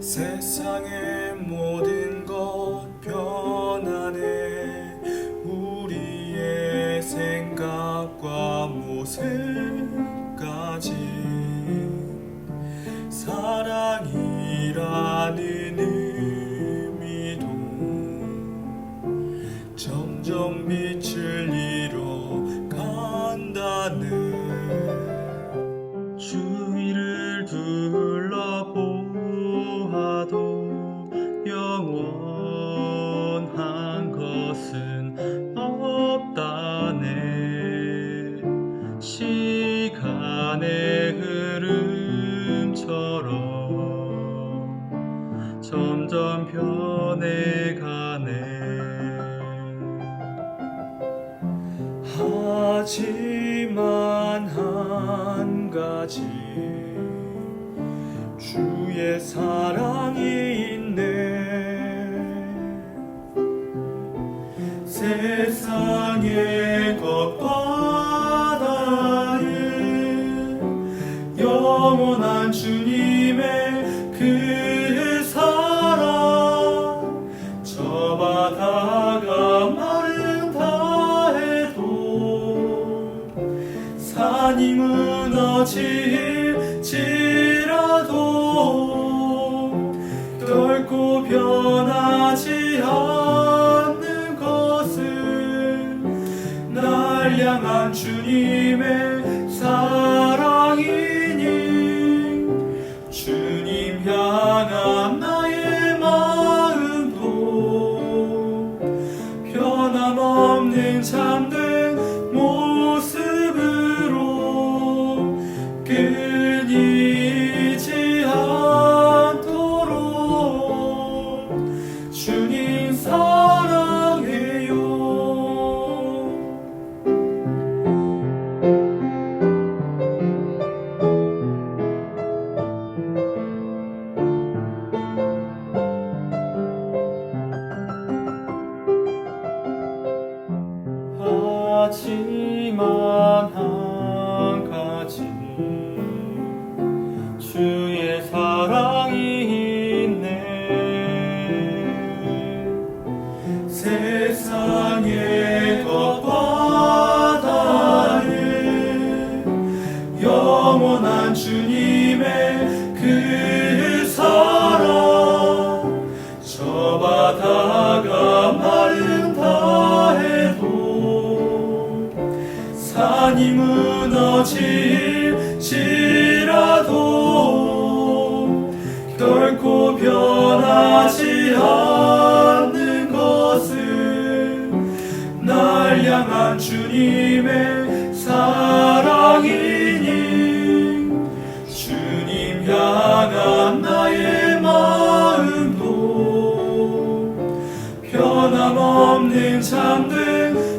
세상의 모든 것 변하네. 우리의 생각과 모습까지 사랑이라는 의미도 점점 빛을 잃어 간다네 영원한 것은 없다네. 시간의 흐름처럼 점점 변해가네. 하지만 한 가지 주의 사랑 산이 무너질지라도 결코 변하지 않는 것은 날 향한 주님 영원한 주님의 그 사랑. 저 바다가 마른다 해도 산이 무너질지라도 결코 변하지 않는 것은 날 향한 주님 마음도 변함없는 참된